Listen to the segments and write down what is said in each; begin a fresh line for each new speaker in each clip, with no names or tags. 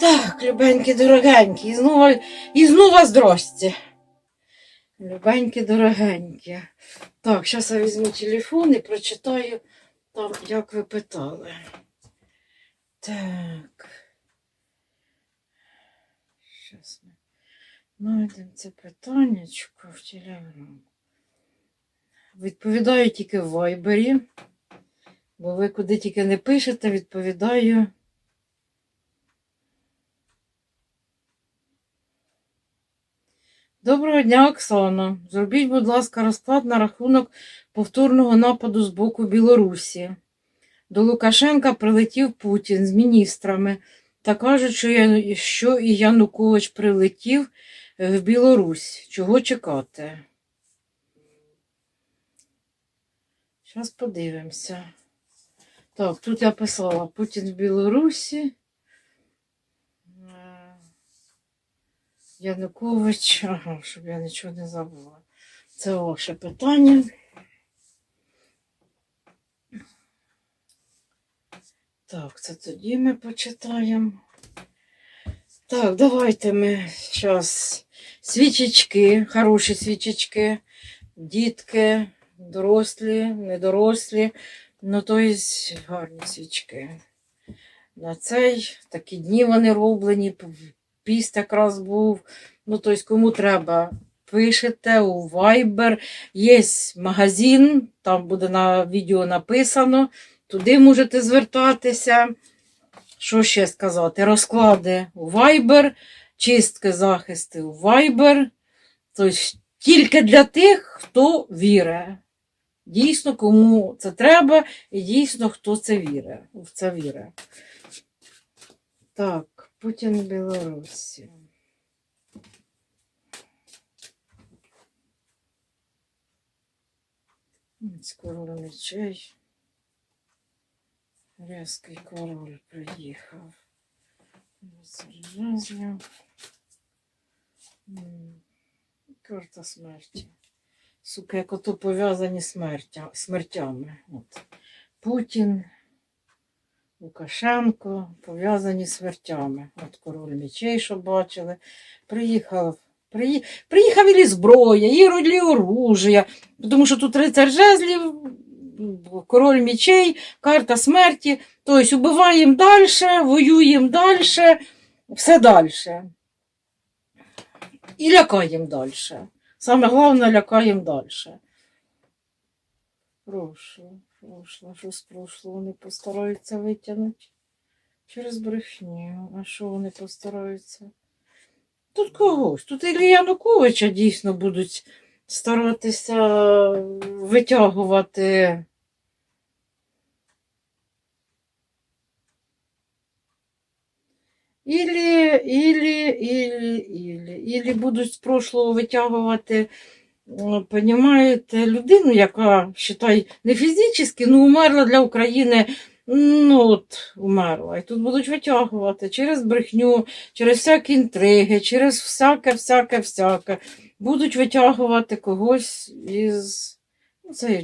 Так, любенькі, дорогенькі, і знову, і знову здрасте. Любенькі, дорогенькі. Так, зараз я візьму телефон і прочитаю там, як ви питали. Так. Зараз ми знайдемо це питаннячко в телеграм. Відповідаю тільки в вайбері, бо ви куди тільки не пишете, відповідаю. Доброго дня, Оксана. Зробіть, будь ласка, розклад на рахунок повторного нападу з боку Білорусі. До Лукашенка прилетів Путін з міністрами та кажуть, що, я, що і Янукович прилетів в Білорусь. Чого чекати? Зараз подивимося. Так, тут я писала Путін в Білорусі. Янукович, ага, щоб я нічого не забула. Це ваше питання. Так, це тоді ми почитаємо. Так, давайте ми зараз свічечки, хороші свічечки, дітки, дорослі, недорослі, ну то є гарні свічки. На цей такі дні вони роблені, піст якраз був. Ну, тобто, кому треба, пишете у Viber. Є магазин, там буде на відео написано. Туди можете звертатися. Що ще сказати? Розклади у Viber, чистки захисти у Viber. Тобто тільки для тих, хто вірить. Дійсно, кому це треба, і дійсно, хто це вірить. В це вірить. Так, Путін Білорусі. Скоро мечей. Рязкий король приїхав. Карта смерті. Сука, як ото пов'язані смертя, смертями. От. Путін, Лукашенко пов'язані смертями. От король мечей, що бачили. Приїхав. Приї... Приїхав і зброя, і родлі оружия, тому що тут рицар жезлів, король мечей, карта смерті. Тобто убиваємо далі, воюємо далі, все далі. І лякаємо далі. Саме головне лякаємо далі. Прошу, прошло, щось прошло. вони постараються витягнути через брехню. А що вони постараються? Тут когось. Тут і Януковича дійсно будуть старатися витягувати. Ілі, ілі, ілі, ілі, ілі будуть з прошлого витягувати, понімаєте, людину, яка, вважай, не фізично, ну умерла для України, ну от умерла. І тут будуть витягувати через брехню, через всякі інтриги, через всяке, всяке, всяке. Будуть витягувати когось із ну, це.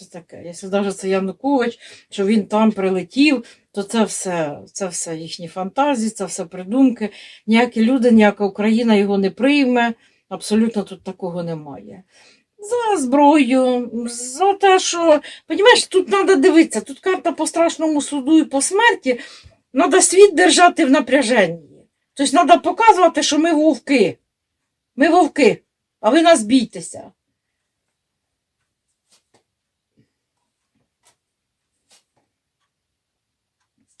Це таке. Якщо навіть це Янукович, що він там прилетів, то це все це все їхні фантазії, це все придумки. Ніякі люди, ніяка Україна його не прийме. Абсолютно тут такого немає. За зброю, за те, що, розумієш, тут треба дивитися, тут карта по страшному суду і по смерті, треба світ держати в напряженні. Тобто треба показувати, що ми вовки. Ми вовки, а ви нас бійтеся.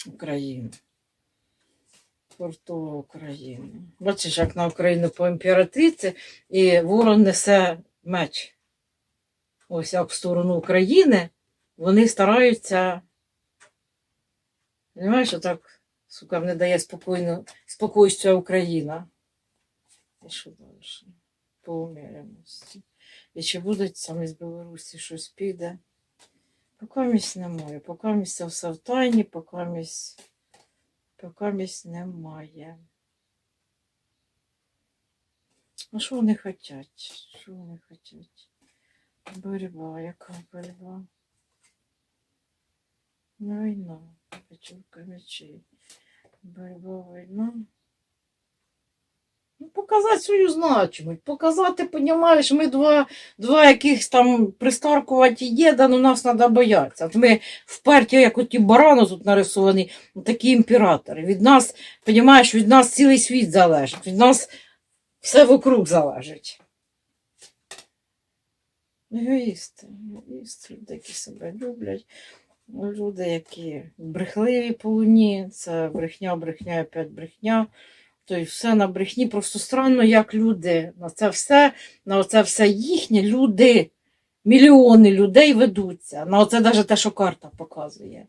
України. Портова України. Бачиш, як на Україну по імператриці і ворон несе меч. Ось як в сторону України вони стараються. Понимаєш, отак, сука, не дає спокійно, спокійствя Україна. І що далі? По уміряності. І чи будуть саме з Білорусі щось піде? Покамість немає. Покамість це все в тайні, покамість, покамість немає. А що вони хочуть? Що вони хочуть? Боротьба, яка боротьба? Війна. П'ятерка мечей. Борьба, війна. Ну, показати свою значимость, показати, понімаєш, ми два, два якихось там пристаркуваті єда, ну нас треба боятися. От ми вперті, як оті барани тут нарисовані, такі імператори. Від нас, понімаєш, від нас цілий світ залежить, від нас все вокруг залежить. Егоїсти, егоїсти, люди, які себе люблять. Люди, які брехливі по луні, це брехня, брехня, опять брехня. Тобто все на брехні. Просто странно, як люди на це все, на це все їхнє люди, мільйони людей ведуться. На оце навіть те, що карта показує.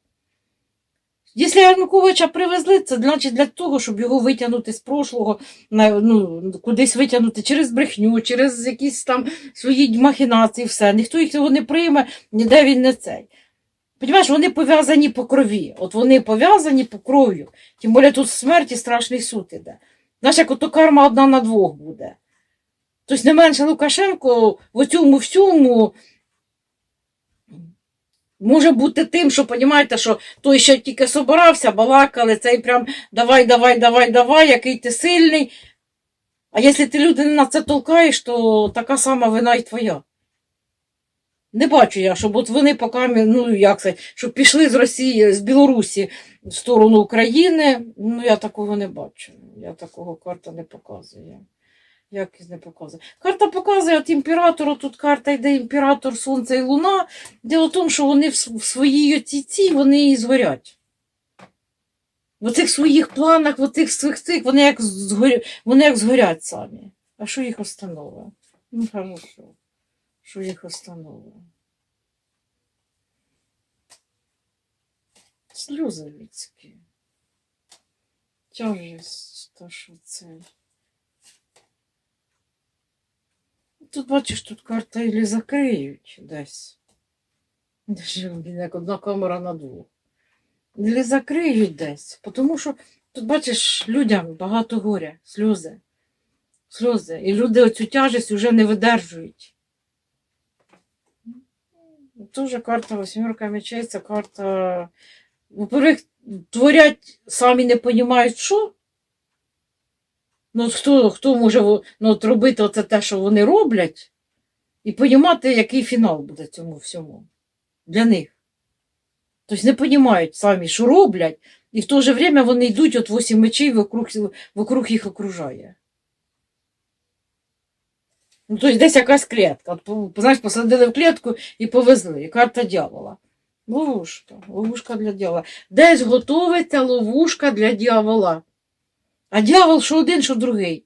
Якщо Януковича привезли, це значить для того, щоб його витягнути з прошлого, ну, кудись витягнути через брехню, через якісь там свої махінації, все. Ніхто їх його не прийме, ніде він не цей. Понімаєш, вони пов'язані по крові. От вони пов'язані по кров'ю. Тим більше тут смерть і страшний суд іде. Знаєш, як ото карма одна на двох буде. Тобто не менше Лукашенко в цьому всьому може бути тим, що, понімаєте, що той ще тільки собирався, балакали, цей прям давай, давай, давай, давай, який ти сильний. А якщо ти людину на це толкаєш, то така сама вина і твоя. Не бачу я, щоб от вони поки, ну як це, щоб пішли з Росії, з Білорусі в сторону України. Ну я такого не бачу. Я такого карта не показує. Як не показує. Карта показує от імператору, тут карта йде імператор, Сонце і Луна. Діло в тому, що вони в своїй оці вони і згорять. В цих своїх планах, в цих своїх цих, вони як, згоря... вони як згорять самі. А що їх остановить? Ну, хорошо. Що їх остановить? Сльози людські. Тяжесть, то що це. Тут бачиш, тут карта ілі закриють десь. Як одна камера на двох. Ілі закриють десь. Тому що тут бачиш людям багато горя, сльози. Сльози. І люди оцю тяжесть вже не видержують. Тоже карта восьмерка мечей, це карта. Во-первых, творять, самі не розуміють, що. Ну, хто, хто може ну, от робити оце те, що вони роблять, і розуміти, який фінал буде цьому всьому для них. Тобто не розуміють самі, що роблять, і в то же время вони йдуть от восім мечей вокруг, вокруг їх окружає. Ну, тобто десь якась клітка. Знаєш, посадили в клітку і повезли. І карта дьявола. Ловушка. Ловушка для дьявола. Десь готовиться ловушка для дьявола. А дьявол що один, що другий.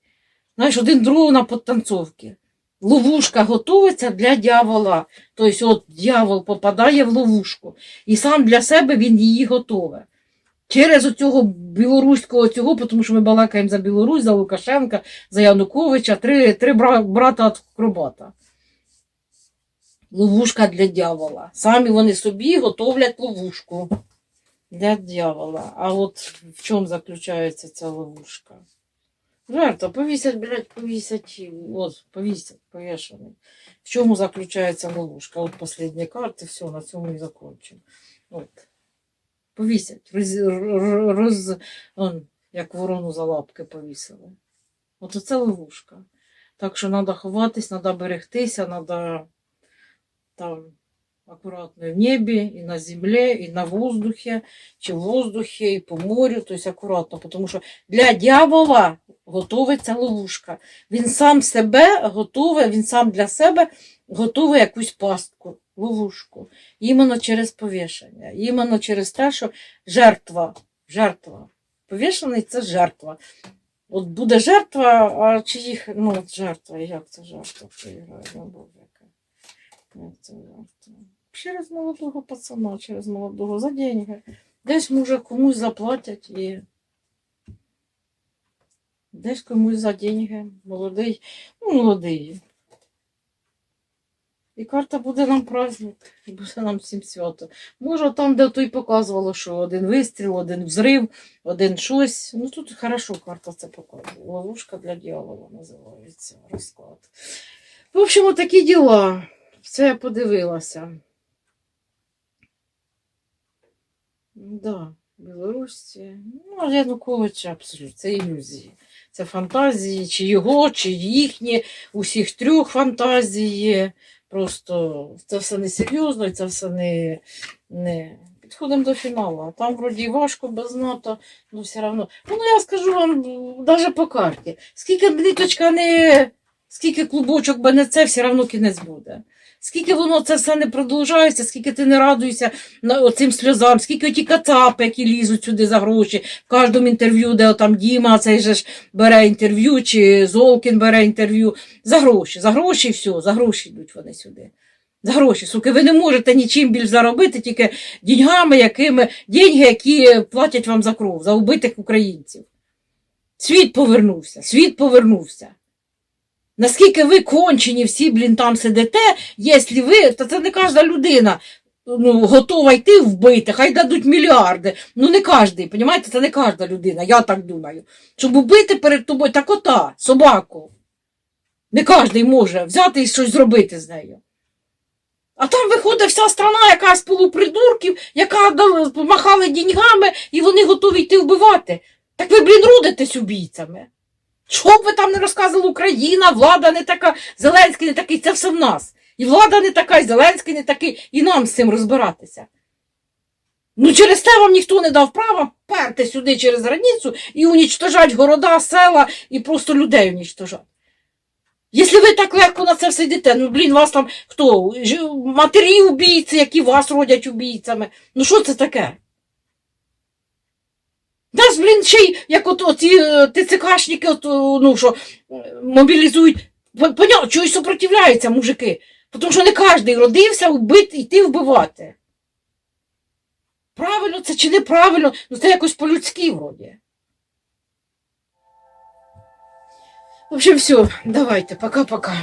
Знаєш, один другого на подтанцовці. Ловушка готується для дьявола. Тобто, от дьявол попадає в ловушку. І сам для себе він її готове. Через оцього білоруського цього, тому що ми балакаємо за Білорусь, за Лукашенка, за Януковича, три, три бра- брата акробата. Ловушка для дьявола. Самі вони собі готовлять ловушку для дьявола. А от в чому заключається ця ловушка? Жертва, повісять, блядь, повісять, от, повісять, повішаний. В чому заключається ловушка? От последні карти, все, на цьому і закончимо. Повісять, роз, роз, он, як ворону за лапки повісили. От оце ловушка. Так що треба ховатись, треба берегтися, треба там акуратно в небі, і на землі, і на воздухі, чи в воздухі, і по морю, тобто акуратно, тому що для дьявола готовиться ловушка. Він сам себе готовий, він сам для себе готовий якусь пастку, ловушку. Іменно через повішання, іменно через те, що жертва, жертва. Повішений це жертва. От буде жертва, а чи їх, ну, от жертва, як це жертва проіграє, ну, Боже, яка. Як це жертва? Через молодого пацана, через молодого, за деньги. Десь може комусь заплатять і десь комусь за деньги. Молодий, ну, молодий. І карта буде нам праздник, буде нам всім свято. Може, там, де то й показувало, що один вистріл, один взрив, один щось. Ну тут хорошо карта це показує. Ловушка для дьявола називається розклад. В общем, такі діла. Все я подивилася. Да, білорусі. Ну, Януковича абсолютно, це ілюзії. Це фантазії, чи його, чи їхні, усіх трьох фантазії. Просто це все не серйозно, це все не, не... Підходимо до фіналу. А там вроді важко без НАТО, ну все одно. Ну, я скажу вам навіть по карті. Скільки б ниточка не, скільки клубочок би не це, все одно кінець буде. Скільки воно це все не продовжується, скільки ти не радуєшся на оцим сльозам, скільки ті кацапи, які лізуть сюди за гроші, в кожному інтерв'ю, де там Діма, цей же ж бере інтерв'ю, чи Золкін бере інтерв'ю. За гроші, за гроші і все, за гроші йдуть вони сюди. За гроші, суки, ви не можете нічим більш заробити, тільки деньгами, якими, деньги, які платять вам за кров, за убитих українців. Світ повернувся, світ повернувся. Наскільки ви кончені всі, блін, там сидите, якщо ви, то це не кожна людина ну, готова йти вбити, хай дадуть мільярди. Ну не кожен, понімаєте, це не кожна людина, я так думаю. Щоб убити перед тобою та кота, собаку. Не кожен може взяти і щось зробити з нею. А там виходить вся страна якась полупридурків, яка помахали деньгами, і вони готові йти вбивати. Так ви, блін, родитесь убійцями. Що б ви там не розказували, Україна, влада не така, Зеленський не такий, це все в нас. І влада не така, і Зеленський не такий, і нам з цим розбиратися. Ну, через те вам ніхто не дав права перти сюди через границю і унічтожать города, села і просто людей унічтожать. Якщо ви так легко на це все йдете, ну блін, вас там хто? Матері убійці, які вас родять убійцями. Ну що це таке? Нас, блін, ще й як от оці е, ТЦКшники, от, ну, що е, мобілізують. По- Понятно, чого супротивляються мужики. Тому що не кожен родився вбити, йти вбивати. Правильно це чи неправильно, ну це якось по-людськи вроді. В общем, все, давайте, пока-пока.